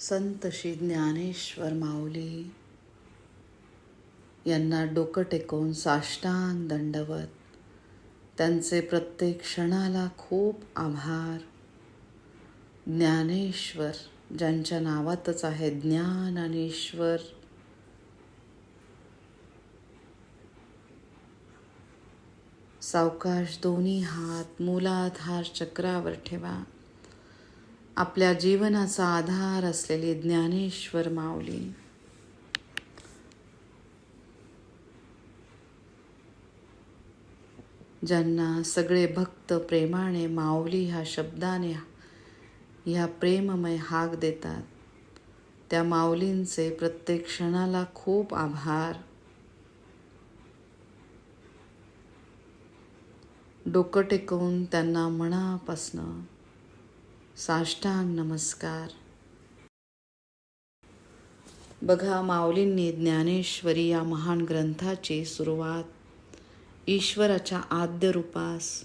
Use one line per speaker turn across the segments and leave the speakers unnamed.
संत श्री ज्ञानेश्वर माऊली यांना डोकं टेकवून साष्टांग दंडवत. त्यांचे प्रत्येक क्षणाला खूप आभार. ज्ञानेश्वर ज्यांच्या नावातच आहे ज्ञान आणि ईश्वर सावकाश दोन्ही हात मूलाधार चक्रावर ठेवा. आपल्या जीवनाचा आधार असलेली ज्ञानेश्वर माऊली. ज्यांना सगळे भक्त प्रेमाने माऊली ह्या शब्दाने ह्या प्रेममय हाक देतात त्या माऊलींचे प्रत्येक क्षणाला खूप आभार. डोकं टेकवून त्यांना मनापासनं साष्टांग नमस्कार. बघा माऊलींनी ज्ञानेश्वरी या महान ग्रंथाची सुरुवात. ईश्वराच्या आद्य रूपास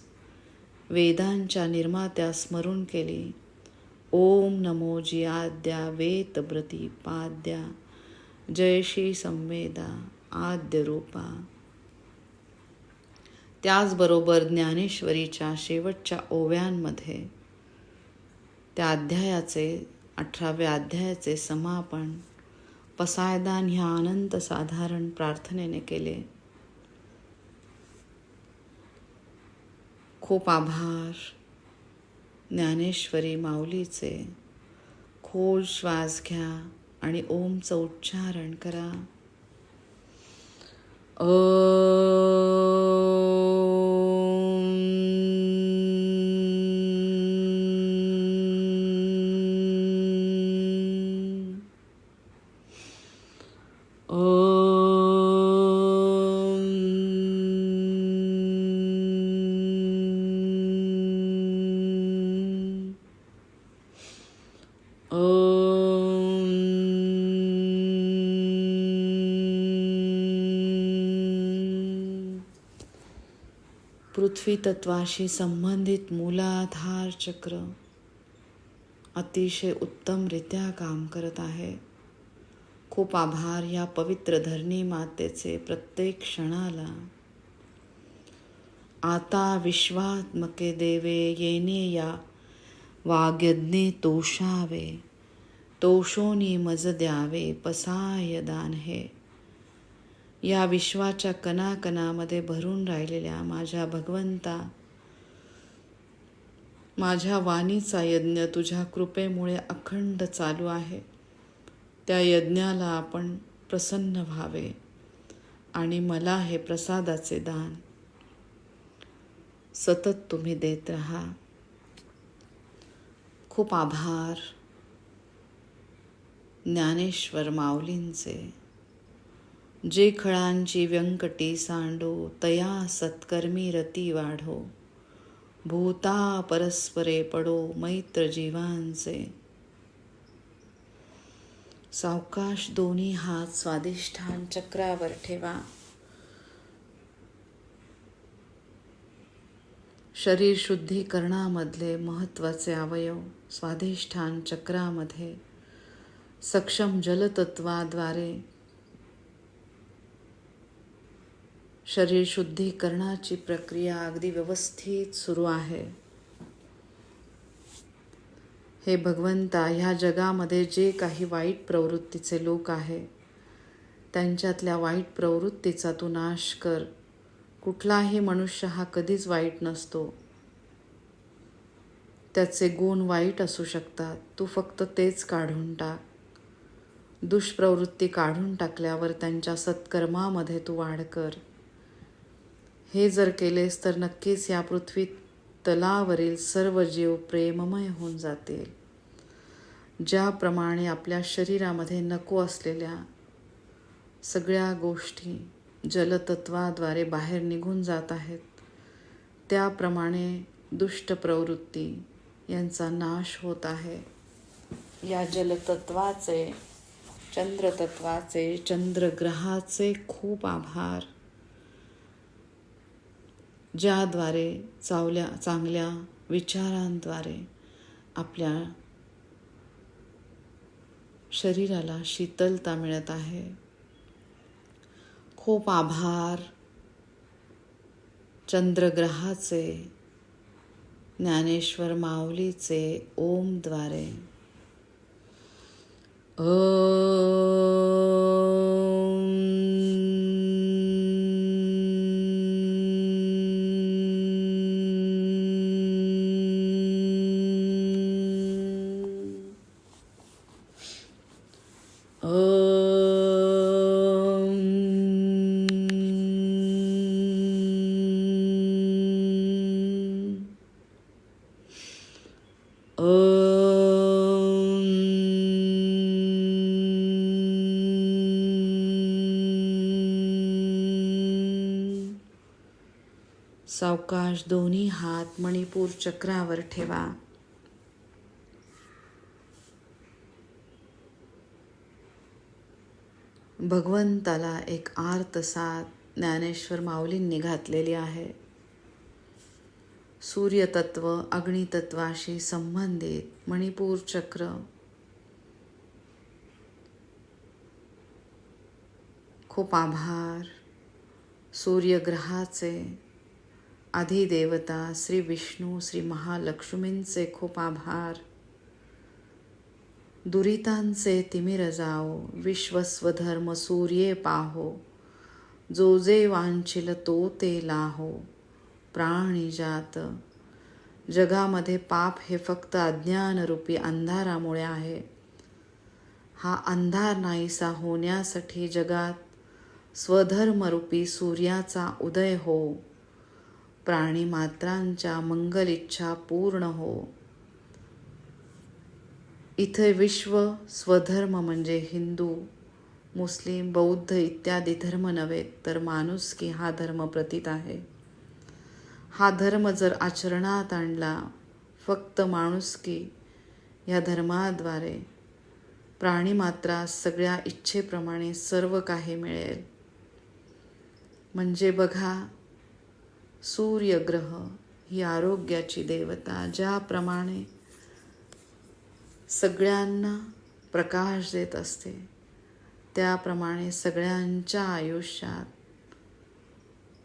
वेदांच्या निर्मात्या स्मरून केली. ओम नमो जियाद्या आद्या वेतब्रती पाद्या जयशी संवेदा आद्य रूपा. त्याचबरोबर ज्ञानेश्वरीच्या शेवटच्या ओव्यांमध्ये त्या अध्यायाचे अठराव्या अध्यायाचे समापन पसायदान ह्या अनंत साधारण प्रार्थनेने केले. खूप आभार ज्ञानेश्वरी माऊलीचे. खोल श्वास घ्या आणि ओमचं उच्चारण करा. ओ पृथ्वी तत्वाशी संबंधित मूलाधार चक्र अतिशय उत्तमरित्या काम करत आहे. खूप आभार या पवित्र धरणी मातेचे प्रत्येक क्षणाला. आता विश्वात्मके देवे येणे या वाग्यज्ञे तोषावे तोषोनी मज द्यावे पसाय दान हे. या विश्वाच्या कणाकणामध्ये भरून राहिलेल्या माझ्या भगवंता माझ्या वाणीचा यज्ञ तुझ्या कृपेमुळे अखंड चालू आहे. त्या यज्ञाला आपण प्रसन्न व्हावे आणि मला हे प्रसादाचे दान सतत तुम्ही देत राहा. खूप आभार ज्ञानेश्वर माऊलींचे. जे खळांची व्यंकटी सांडो तया सत्कर्मी रती वाढो. भूता परस्परे पडो मैत्र जीवांचे. सावकाश दोन्ही हात स्वादिष्ठान चक्रावर ठेवा. शरीर शुद्धीकरणामधले महत्त्वाचे अवयव स्वाधिष्ठान चक्रामध्ये सक्षम जलतत्वाद्वारे शरीर शुद्धीकरणाची प्रक्रिया अगदी व्यवस्थित सुरू आहे. हे भगवंता ह्या जगामध्ये जे काही वाईट प्रवृत्तीचे लोक आहे त्यांच्यातल्या वाईट प्रवृत्तीचा तू नाश कर. कुठलाही मनुष्य हा कधीच वाईट नसतो. त्याचे गुण वाईट असू शकतात. तू फक्त तेच काढून टाक. दुष्प्रवृत्ती काढून टाकल्यावर त्यांच्या सत्कर्मामध्ये तू वाढ कर. हे जर केलेस तर नक्कीच या पृथ्वी तलावरील सर्व जीव प्रेममय होऊन जातील. ज्याप्रमाणे आपल्या शरीरामध्ये नको असलेल्या सगळ्या गोष्टी जलतत्वाद्वारे बाहेर निघून जात आहेत. त्याप्रमाणे दुष्ट प्रवृत्ती यांचा नाश होत आहे. या जलतत्वाचे चंद्रतत्वाचे चंद्रग्रहाचे खूप आभार. ज्याद्वारे चावल्या चांगल्या विचारांद्वारे आपल्या शरीराला शीतलता मिळत आहे. खूप आभार चंद्रग्रहाचे ज्ञानेश्वर माऊलीचे ओमद्वारे. सावकाश दोन्ही हात मणिपूर चक्रावर ठेवा. भगवंताला एक आर्त साथ ज्ञानेश्वर माऊलींनी घातलेली आहे. सूर्यतत्व अग्नितत्वाशी संबंधित मणिपूर चक्र. खूप आभार. सूर्यग्रहाचे आधिदेवता श्री विष्णू श्री महालक्ष्मींचे खूप आभार. दुरितांचे तिमिर जाओ विश्वस्वधर्म सूर्ये पाहो. जो जे वांछिल तो ते लाहो. प्राणी जात. जगामध्ये पाप हे फक्त अज्ञानरूपी अंधारामुळे आहे. हा अंधार नाहीसा होण्यासाठी जगात स्वधर्मरूपी सूर्याचा उदय हो. प्राणीमात्रांच्या मंगल इच्छा पूर्ण हो. इथे विश्व स्वधर्म म्हणजे हिंदू मुस्लिम बौद्ध इत्यादी धर्म नव्हे तर माणुसकी हा धर्म प्रतीत आहे. हा धर्म जर आचरणात आणला फक्त माणुसकी या धर्माद्वारे प्राणीमात्रा सगळ्या इच्छेप्रमाणे सर्व काही मिळेल. म्हणजे बघा सूर्यग्रह ही आरोग्याची देवता ज्याप्रमाणे सगळ्यांना प्रकाश देत असते त्याप्रमाणे सगळ्यांच्या आयुष्यात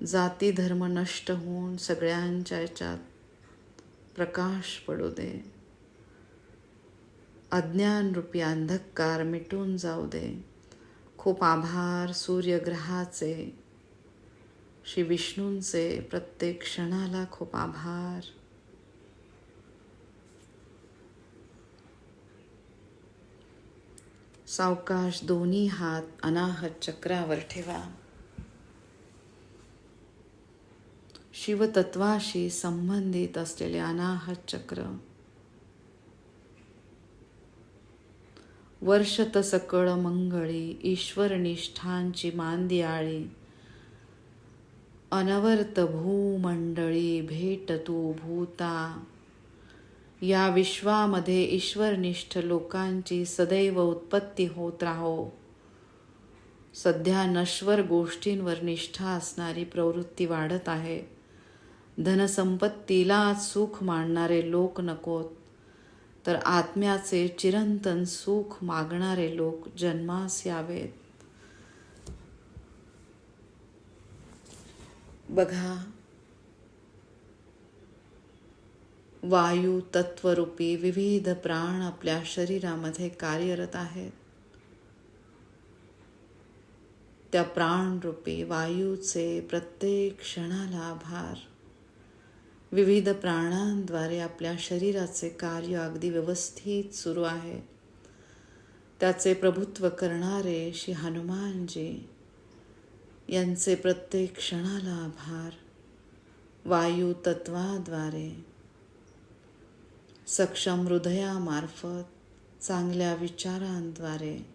जाती धर्म नष्ट होऊन सगळ्यांच्या याच्यात प्रकाश पडू दे. अज्ञानरूपी अंधकार मिटून जाऊ दे. खूप आभार सूर्यग्रहाचे. श्री विष्णूंचे प्रत्येक क्षणाला खूप आभार. सावकाश दोन्ही हात अनाहत चक्रावर ठेवा. शिवतत्वाशी संबंधित असलेले अनाहत चक्र. वर्षत सकळ मंगळी ईश्वर निष्ठांची मांदियाळी. अनवर्त भूमंडळी भेट तू भूता. या विश्वामध्ये ईश्वरनिष्ठ लोकांची सदैव उत्पत्ती होत राहो. सध्या नश्वर गोष्टींवर निष्ठा असणारी प्रवृत्ती वाढत आहे. धनसंपत्तीला सुख मानणारे लोक नकोत. तर आत्म्याचे चिरंतन सुख मागणारे लोक जन्मास यावेत. बघा. वायू तत्वरूपी विविध प्राण आपल्या शरीरामध्ये कार्यरत आहेत. त्या प्राणरूपी वायूचे प्रत्येक क्षणाला आभार विविध प्राणांद्वारे आपल्या शरीराचे कार्य अगदी व्यवस्थित सुरू आहे. त्याचे प्रभुत्व करणारे श्री हनुमानजी यांचे प्रत्येक क्षणाला आभार. वायू तत्वाद्वारे. सक्षम हृदयामार्फत चांगल्या विचारांद्वारे.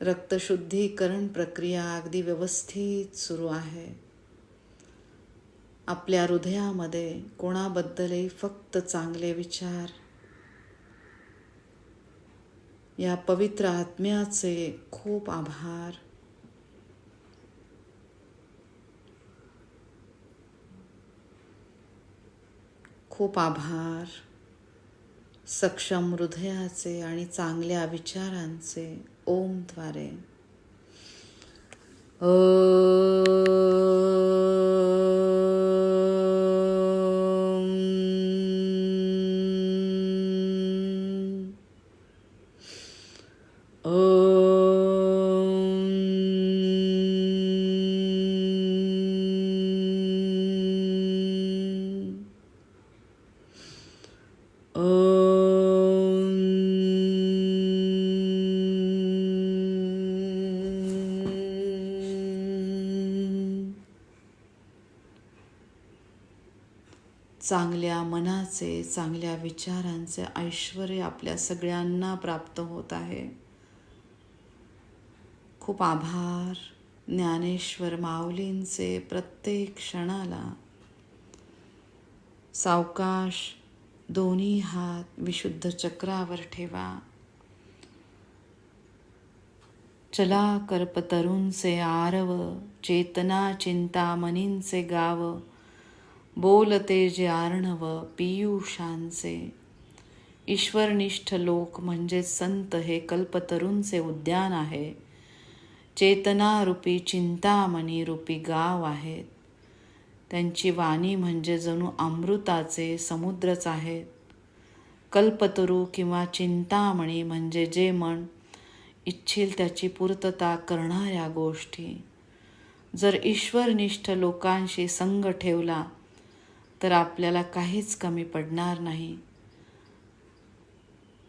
रक्तशुद्धीकरण प्रक्रिया अगदी व्यवस्थित सुरू आहे. आपल्या हृदयामध्ये कोणाबद्दलही फक्त चांगले विचार. या पवित्र आत्म्याचे खूप आभार. खूप आभार. सक्षम हृदयाचे आणि चांगल्या विचारांचे ओमद्वारे ओ चांगल्या मनाचे चांगल्या विचारांचे ऐश्वर आपल्या सगळ्यांना प्राप्त होत आहे. खूप आभार ज्ञानेश्वर माऊलींचे प्रत्येक क्षणाला. सावकाश दोन्ही हात विशुद्ध चक्रावर ठेवा. चला कर्पतरूंचे आरव चेतना चिंतामणींचे गाव बोलते जे आर्णव पियुषांचे. ईश्वरनिष्ठ लोक म्हणजे संत हे कल्पतरूंचे उद्यान आहे. चेतनारूपी चिंतामणी रूपी गाव आहेत त्यांची वाणी म्हणजे जणू अमृताचे समुद्रच आहेत कल्पतरू किंवा चिंतामणी म्हणजे जे मन इच्छिल त्याची पूर्तता करणाऱ्या गोष्टी. जर ईश्वरनिष्ठ लोकांशी संग ठेवला तर आपल्याला काहीच कमी पडणार नाही.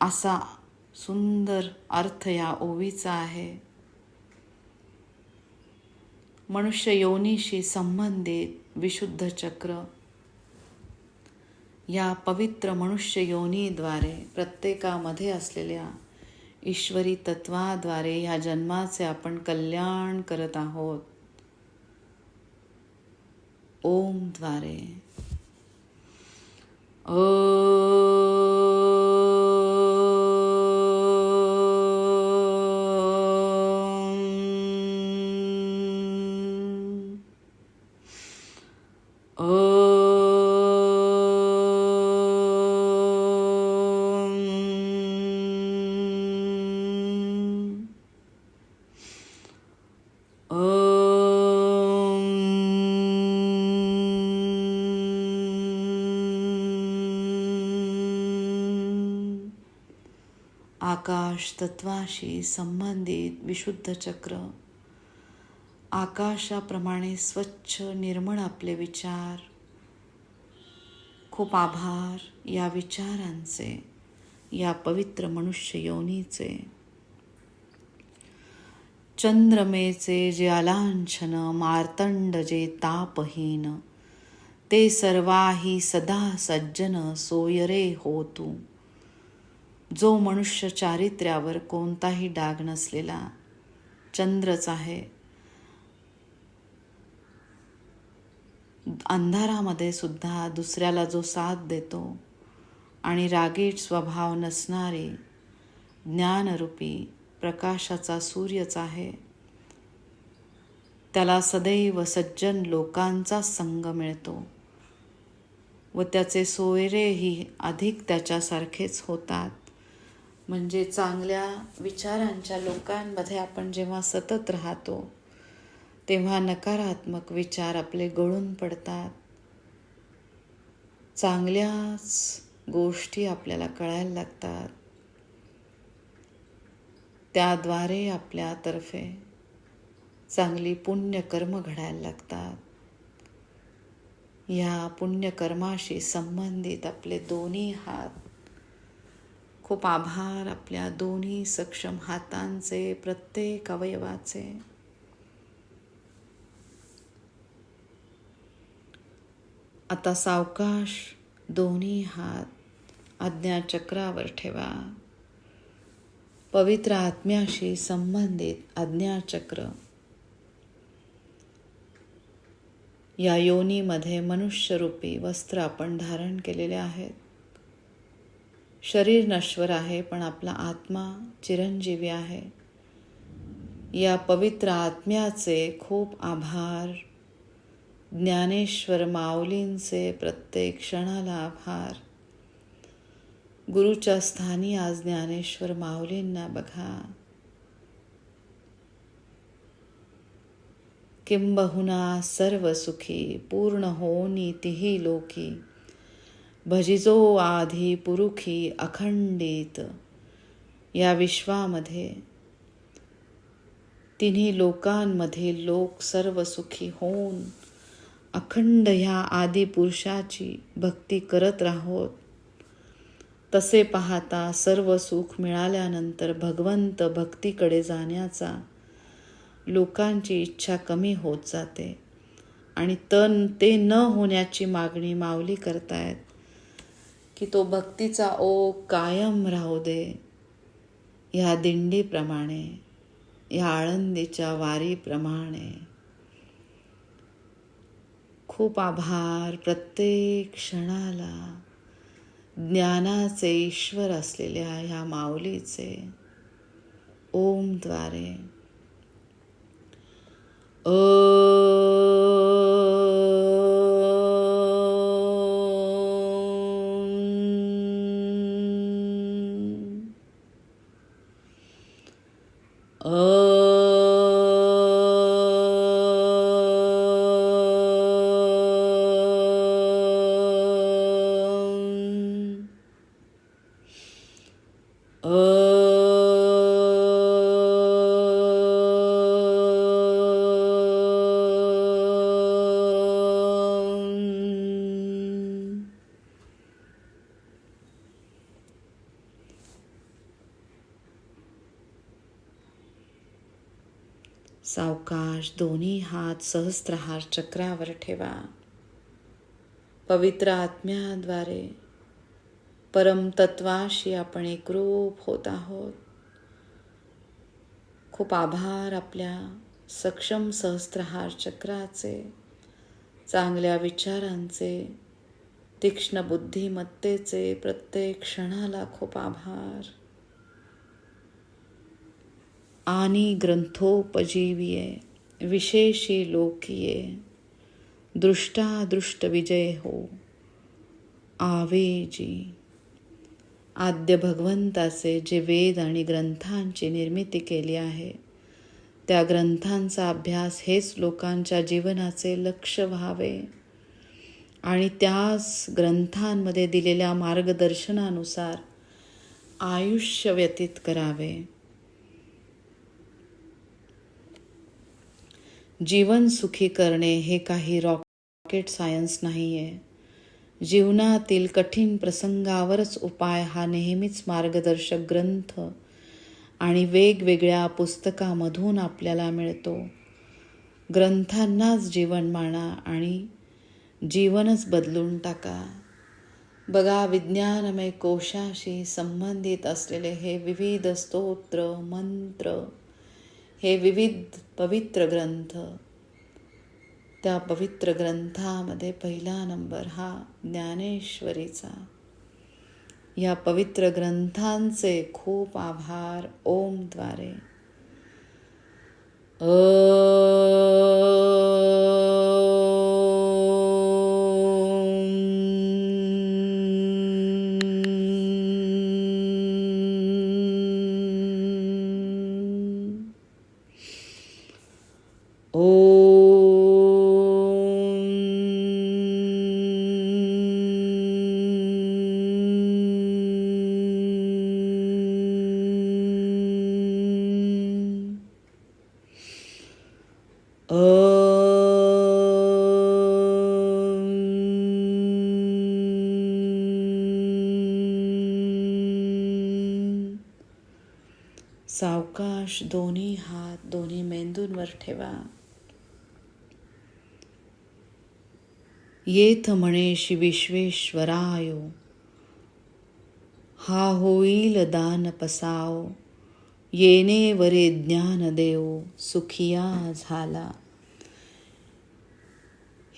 असा सुंदर अर्थ या ओवीचा आहे. मनुष्य योनीशी संबंधित विशुद्ध चक्र. या पवित्र मनुष्य योनीद्वारे प्रत्येकामध्ये असलेल्या ईश्वरी तत्वाद्वारे ह्या जन्माचे आपण कल्याण करत आहोत. ओमद्वारे ओम. तत्वाशी संबंधित विशुद्ध चक्र. आकाशाप्रमाणे स्वच्छ निर्मळ आपले विचार. खूप आभार या विचारांचे या पवित्र मनुष्य योनीचे. चंद्रमेचे जे अलांछन मार्तंड जे तापहीन ते सर्वाही सदा सज्जन सोयरे होतू. जो मनुष्य चारित्र्यावर कोणताही डाग नसलेला चंद्रच आहे. अंधारामध्ये सुद्धा दुसऱ्याला जो साथ देतो आणि रागीट स्वभाव नसणारी ज्ञानरूपी प्रकाशाचा सूर्यच आहे त्याला सदैव सज्जन लोकांचा संग मिळतो व त्याचे सोयरेही अधिक त्याच्यासारखेच होतात. म्हणजे चांगल्या विचारांच्या लोकांमध्ये आपण जेव्हा सतत राहतो तेव्हा नकारात्मक विचार आपले गळून पडतात. चांगल्याच गोष्टी आपल्याला कळायला लागतात. त्याद्वारे आपल्यातर्फे चांगली पुण्यकर्म घडायला लागतात. या पुण्यकर्माशी संबंधित आपले दोन्ही हात खूप आभार आपल्या दोन्ही सक्षम हातांचे प्रत्येक अवयवाचे. आता सावकाश दोन्ही हात आज्ञाचक्रावर ठेवा. पवित्र आत्म्याशी संबंधित आज्ञाचक्र या योनीमध्ये मनुष्यरूपी वस्त्र आपण धारण केलेले आहेत. शरीर नश्वर आहे पण आपला आत्मा चिरंजीवी आहे. या पवित्र आत्म्याचे खूप आभार. ज्ञानेश्वर माऊलींचे प्रत्येक क्षणाला आभार. गुरुच्या स्थानी आज ज्ञानेश्वर माऊलींना बघा. किंबहुना सर्व सुखी पूर्ण होनी तिही लोकी. भजिजो आधी पुरुखी अखंडित. या विश्वामध्ये तिन्ही लोकांमध्ये लोक सर्व सुखी होऊन अखंड ह्या आदी पुरुषाची भक्ती करत राहोत. तसे पाहता सर्व सुख मिळाल्यानंतर भगवंत भक्तीकडे जाण्याचा लोकांची इच्छा कमी होत जाते आणि तन ते न होण्याची मागणी माऊली करतायत. की तो भक्तीचा ओ कायम राहू दे. ह्या दिंडीप्रमाणे या आळंदीच्या वारीप्रमाणे. खूप आभार प्रत्येक क्षणाला. ज्ञानाचे ईश्वर असलेल्या ह्या माऊलीचे. ओमद्वारे ओ दोन्ही हात सहस्त्रहार चक्रावर ठेवा. पवित्र आत्म्याद्वारे परमतत्वाशी आपण एकरूप होत आहोत. खूप आभार आपल्या सक्षम सहस्त्रहार चक्राचे चांगल्या विचारांचे तीक्ष्ण बुद्धिमत्तेचे प्रत्येक क्षणाला खूप आभार. आणि ग्रंथोपजीविये विशेषी लोकिये। दृष्टादृष्ट विजय हो। आवेजी। आद्य भगवंताचे जे वेद आणि ग्रंथांची निर्मिती केली आहे त्या ग्रंथांचा अभ्यास हेच लोकांच्या जीवनाचे लक्ष व्हावे आणि त्याच ग्रंथांमध्ये दिलेल्या मार्गदर्शनानुसार आयुष्य व्यतीत करावे. जीवन सुखी करणे हे काही रॉकेट सायन्स नाही आहे जीवनातील कठीण प्रसंगावरच उपाय हा नेहमीच मार्गदर्शक ग्रंथ आणि वेगवेगळ्या पुस्तकामधून आपल्याला मिळतो. ग्रंथांनाच जीवन माना आणि जीवनच बदलून टाका. बघा विज्ञानमय कोशाशी संबंधित असलेले हे विविध स्तोत्र मंत्र हे विविध पवित्र ग्रंथ त्या पवित्र ग्रंथामध्ये पहिला नंबर हा ज्ञानेश्वरीचा या पवित्र ग्रंथांचे खूप आभार ओमद्वारे ओम. दोन्ही हात दोन्ही मेंदूंवर ठेवा. येथ म्हणेशी विश्वेश्वरायो हा होईल दान पसाव येणे वरे ज्ञान देव सुखिया झाला.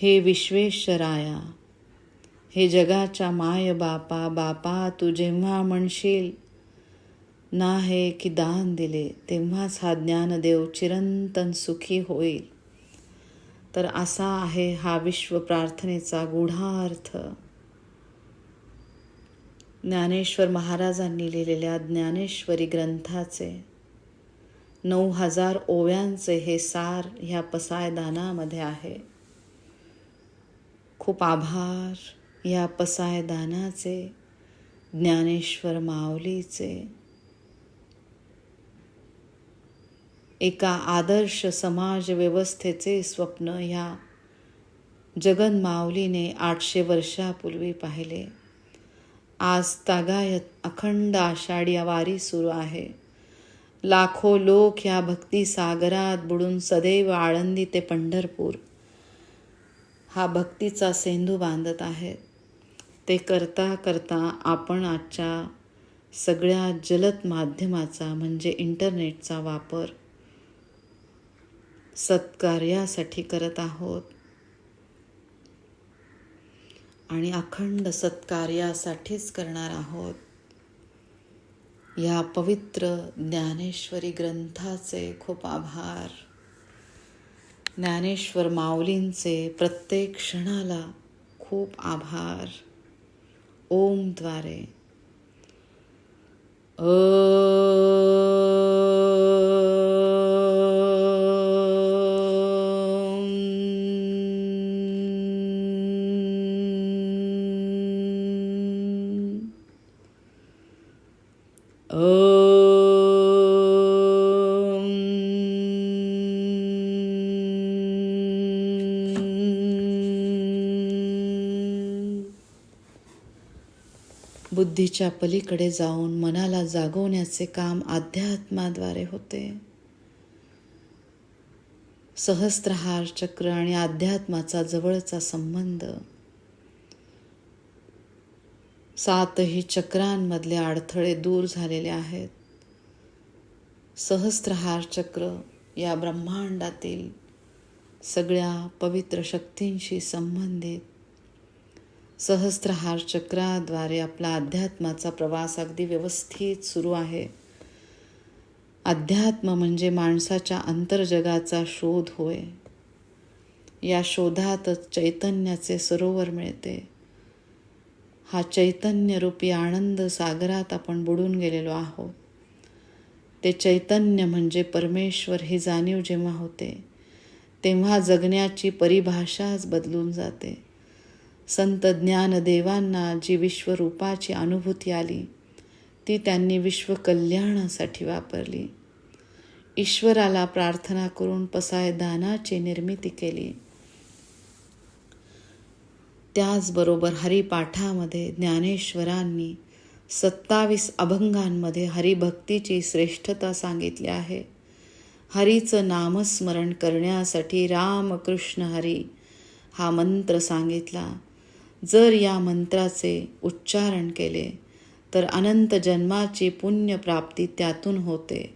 हे विश्वेश्वराया हे जगाच्या माय बापा बापा तू जेव्हा म्हणशील ना हे की दान दिले तेव्हाच हा ज्ञानदेव चिरंतन सुखी होईल. तर असा आहे हा विश्व प्रार्थनेचा गूढार्थ. ज्ञानेश्वर महाराजांनी लिहिलेल्या ज्ञानेश्वरी ग्रंथाचे नऊ हजार ओव्यांचे हे सार ह्या पसायदानामध्ये आहे. खूप आभार. या पसायदानाचे ज्ञानेश्वर माऊलीचे. एका आदर्श समाज व्यवस्थेचे स्वप्न ह्या जगन माऊलीने आठशे वर्षापूर्वी पाहिले. आज तागायत अखंड आषाढी वारी सुरू आहे. लाखो लोक ह्या भक्ती सागरात बुडून सदैव आळंदी ते पंढरपूर. हा भक्तीचा सेंधू बांधत आहेत ते करता करता आपण आजच्या सगळ्या जलद माध्यमाचा म्हणजे इंटरनेटचा वापर सत्कार्यासाठी करत आहोत. आणि अखंड सत्कार्यासाठीच करणार आहोत. या पवित्र ज्ञानेश्वरी ग्रंथाचे खूप आभार. ज्ञानेश्वर माऊलींचे प्रत्येक क्षणाला खूप आभार. ओमद्वारे ओ बुद्धीच्या पलीकडे जाऊन मनाला जागवण्याचे काम अध्यात्माद्वारे होते. सहस्त्रहार चक्र आणि अध्यात्माचा जवळचा संबंध. सातही चक्रांमधले अडथळे दूर झालेले आहेत. सहस्त्रहार चक्र या ब्रह्मांडातील सगळ्या पवित्र शक्तींशी संबंधित सहस्त्रहार चक्राद्वारे आपला अध्यात्माचा प्रवास अगदी व्यवस्थित सुरू आहे. अध्यात्म म्हणजे माणसाच्या अंतर्जगाचा शोध होय. या शोधातच चैतन्याचे सरोवर मिळते. हा चैतन्यरूपी आनंद सागरात आपण बुडून गेलेलो आहोत. ते चैतन्य म्हणजे परमेश्वर ही जाणीव जेव्हा होते तेव्हा जगण्याची परिभाषाच बदलून जाते. संत ज्ञानदेवांना जी विश्वरूपाची अनुभूती आली ती त्यांनी विश्वकल्याणासाठी वापरली. ईश्वराला प्रार्थना करून पसायदानाची निर्मिती केली. त्याचबरोबर हरिपाठामध्ये ज्ञानेश्वरांनी सत्तावीस अभंगांमध्ये हरिभक्तीची श्रेष्ठता सांगितली आहे. हरीचं नामस्मरण करण्यासाठी रामकृष्ण हरी हा मंत्र सांगितला. जर या मंत्राचे उच्चारण केले तर अनंत जन्माची पुण्यप्राप्ती त्यातून होते.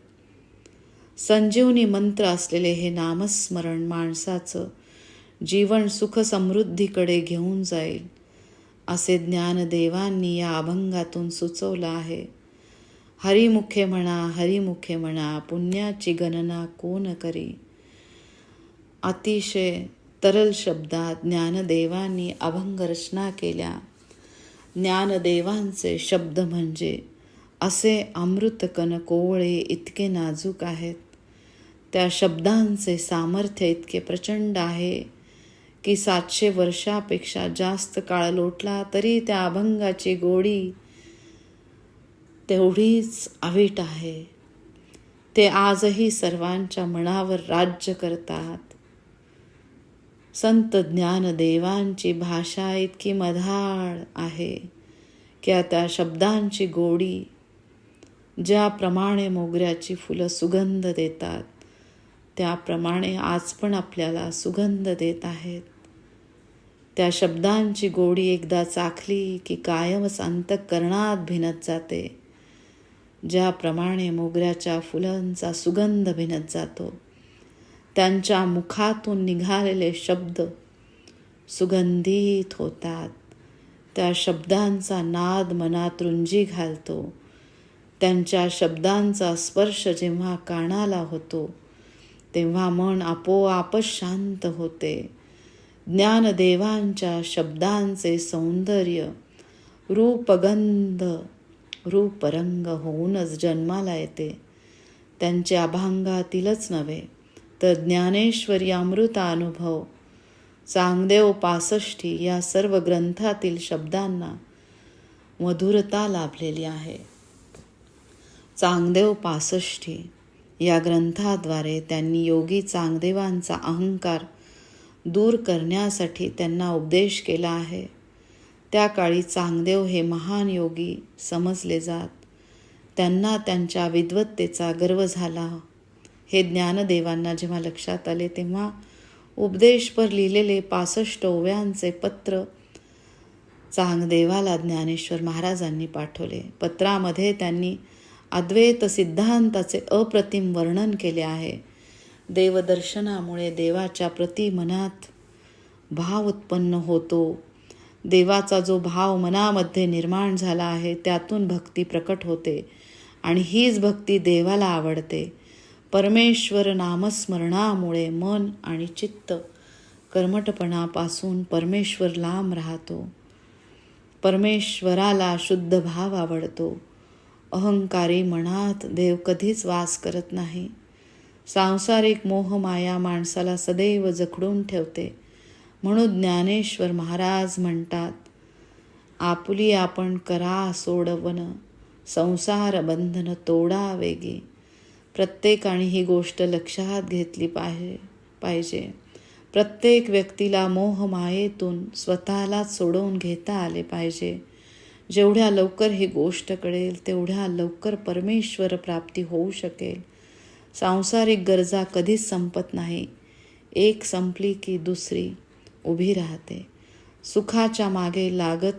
संजीवनी मंत्र असलेले हे नामस्मरण माणसाचं जीवन सुख समृद्धीकडे घेऊन जाईल असे ज्ञानदेवांनी या अभंगातून सुचवलं आहे. हरिमुखे म्हणा हरिमुखे म्हणा पुण्याची गणना कोण करी? अतिशय तरल शब्दात ज्ञानदेवांनी अभंग रचना केल्या. ज्ञानदेवांचे शब्द म्हणजे असे अमृतकन कोवळे इतके नाजूक आहेत. त्या शब्दांचे सामर्थ्य इतके प्रचंड आहे की सातशे वर्षापेक्षा जास्त काळ लोटला तरी त्या अभंगाची गोडी तेवढीच अवीट आहे. ते आजही सर्वांच्या मनावर राज्य करतात. संत ज्ञानदेवांची भाषा इतकी मधाळ आहे की त्या शब्दांची गोडी ज्याप्रमाणे मोगऱ्याची फुलं सुगंध देतात त्याप्रमाणे आज पण आपल्याला सुगंध देत आहेत. त्या शब्दांची गोडी एकदा चाखली की कायमच अंतकरणात भिनत जाते ज्याप्रमाणे मोगऱ्याच्या फुलांचा सुगंध भिनत जातो. त्यांच्या मुखातून निघालेले शब्द सुगंधित होतात. त्या शब्दांचा नाद मनात रुंजी घालतो. त्यांच्या शब्दांचा स्पर्श जेव्हा कानाला होतो तेव्हा मन आपोआपच शांत होते. ज्ञानदेवांच्या शब्दांचे सौंदर्य रूपगंध रूपरंग होऊनच जन्माला येते. त्यांच्या अभांगातीलच नव्हे तर ज्ञानेश्वरी अमृतानुभव. चांगदेव पासष्टी या सर्व ग्रंथातील शब्दांना मधुरता लाभलेली आहे. चांगदेव पासष्टी या ग्रंथाद्वारे त्यांनी योगी चांगदेवांचा अहंकार दूर करण्यासाठी त्यांना उपदेश केला आहे. त्या काळी चांगदेव हे महान योगी समजले जात. त्यांना त्यांच्या विद्वत्तेचा गर्व झाला. हे ज्ञानदेवांना जेव्हा लक्षात आले तेव्हा उपदेशपर लिहिलेले पासष्ट ओव्यांचे पत्र चांगदेवाला ज्ञानेश्वर महाराजांनी पाठवले. पत्रामध्ये त्यांनी अद्वैत सिद्धांताचे अप्रतिम वर्णन केले आहे. देवदर्शनामुळे देवाच्या प्रति मनात भाव उत्पन्न होतो. देवाचा जो भाव मनामध्ये निर्माण झाला आहे त्यातून भक्ती प्रकट होते आणि हीच भक्ती देवाला आवडते. परमेश्वर नामस्मरणामुळे मन आणि चित्त कर्मटपणापासून परमेश्वर लांब राहतो. परमेश्वराला शुद्ध भाव आवडतो. अहंकारी मनात देव कधीच वास करत नाही. सांसारिक मोहमाया माणसाला सदैव जखडून ठेवते. म्हणून ज्ञानेश्वर महाराज म्हणतात आपुली आपण करा सोडवन संसार बंधन तोडा वेगी. प्रत्येकाने ही गोष्ट लक्षात घेतली पाहिजे पाहिजे. प्रत्येक व्यक्तीला मोहमायेतून स्वतःलाच सोडवून घेता आले पाहिजे. जेवढ्या लवकर ही गोष्ट कळेल तेवढ्या लवकर परमेश्वर प्राप्ती होऊ शकेल. सांसारिक गरजा कधीच संपत नाही. एक संपली की दुसरी उभी राहते. सुखाच्या मागे लागत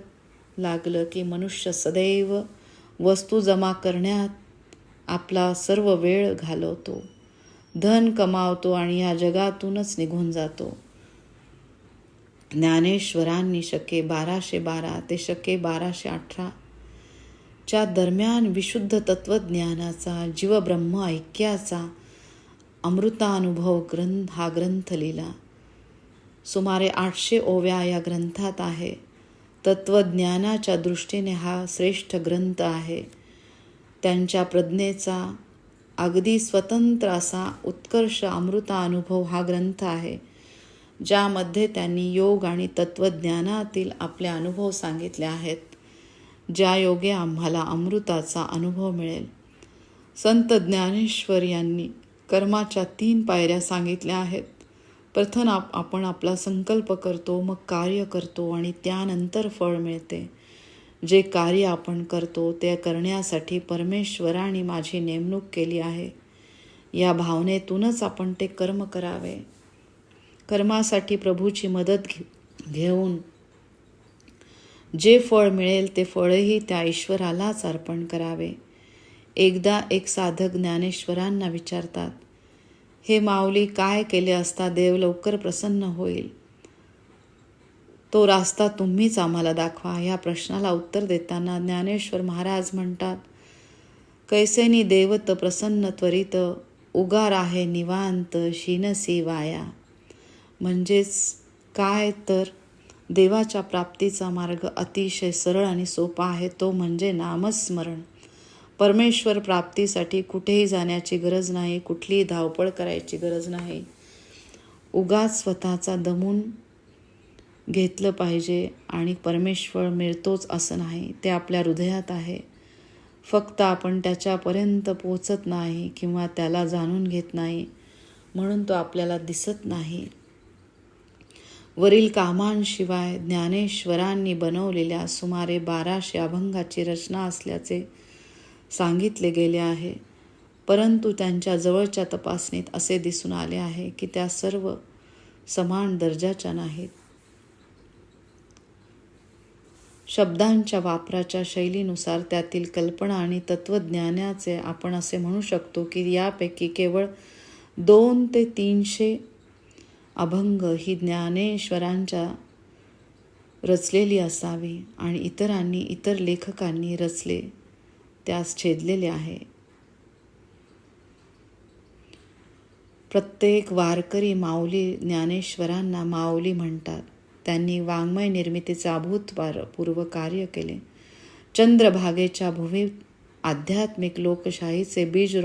लागलं की मनुष्य सदैव वस्तू जमा करण्यात आपला सर्व वेळ घालवतो. धन कमावतो आणि या जगातूनच निघून जातो. ज्ञानेश्वरांनी शके बाराशे बारा ते शके बाराशे अठरा च्या दरम्यान विशुद्ध तत्वज्ञानाचा जीवब्रह्म ऐक्याचा अमृतानुभव ग्रंथ हा ग्रंथ लिहिला. सुमारे आठशे ओव्या या ग्रंथात आहे. तत्वज्ञानाच्या दृष्टीने हा श्रेष्ठ ग्रंथ आहे. त्यांच्या प्रज्ञेचा अगदी स्वतंत्र असा उत्कर्ष अमृता अनुभव हा ग्रंथ आहे ज्यामध्ये त्यांनी योग आणि तत्त्वज्ञानातील आपले अनुभव सांगितले आहेत ज्या योगे आम्हाला अमृताचा अनुभव मिळेल. संत ज्ञानेश्वर यांनी कर्माच्या तीन पायऱ्या सांगितल्या आहेत. प्रथम आप आपण आपला संकल्प करतो मग कार्य करतो आणि त्यानंतर फळ मिळते. जे कार्य आपण करतो ते करण्यासाठी परमेश्वराने माझी नेमणूक केली आहे. या भावनेतूनच आपण ते कर्म करावे. कर्मासाठी प्रभूची मदत घे घेऊन जे फळ मिळेल ते फळही त्या ईश्वरालाच अर्पण करावे. एकदा एक साधक ज्ञानेश्वरांना विचारतात हे माऊली काय केले असता देव लवकर प्रसन्न होईल? तो रास्ता तुम्हीच आम्हाला दाखवा. या प्रश्नाला उत्तर देताना ज्ञानेश्वर महाराज म्हणतात कैसेनी देवत प्रसन्न त्वरित उगार आहे निवांत शिनसी वाया म्हणजेच काय तर देवाच्या प्राप्तीचा मार्ग अतिशय सरळ आणि सोपा आहे तो म्हणजे नामस्मरण. परमेश्वर प्राप्तीसाठी कुठेही जाण्याची गरज नाही कुठलीही धावपळ करायची गरज नाही. उगाच स्वतःचा दमून घेतलं पाहिजे आणि परमेश्वर मिळतोच असं नाही. ते आपल्या हृदयात आहे. फक्त आपण त्याच्यापर्यंत पोचत नाही किंवा त्याला जाणून घेत नाही म्हणून तो आपल्याला दिसत नाही. वरील कामांशिवाय ज्ञानेश्वरांनी बनवलेल्या सुमारे बाराशे अभंगाची रचना असल्याचे सांगितले गेले आहे. परंतु त्यांच्या जवळच्या तपासणीत असे दिसून आले आहे की त्या सर्व समान दर्जाच्या नाहीत. शब्दांच्या वापराच्या शैलीनुसार त्यातील कल्पना आणि तत्त्वज्ञानाचे आपण असे म्हणू शकतो की यापैकी केवळ दोन ते तीनशे अभंग ही ज्ञानेश्वरांच्या रचलेली असावी आणि इतरांनी इतर लेखकांनी रचले त्यास छेदलेले आहे. प्रत्येक वारकरी माऊली ज्ञानेश्वरांना माऊली म्हणतात. त्यांनी वाङ्मय निर्मितीचं अभूतपार पूर्व कार्य केले. चंद्रभागेच्या भूमी आध्यात्मिक लोकशाहीचे बीज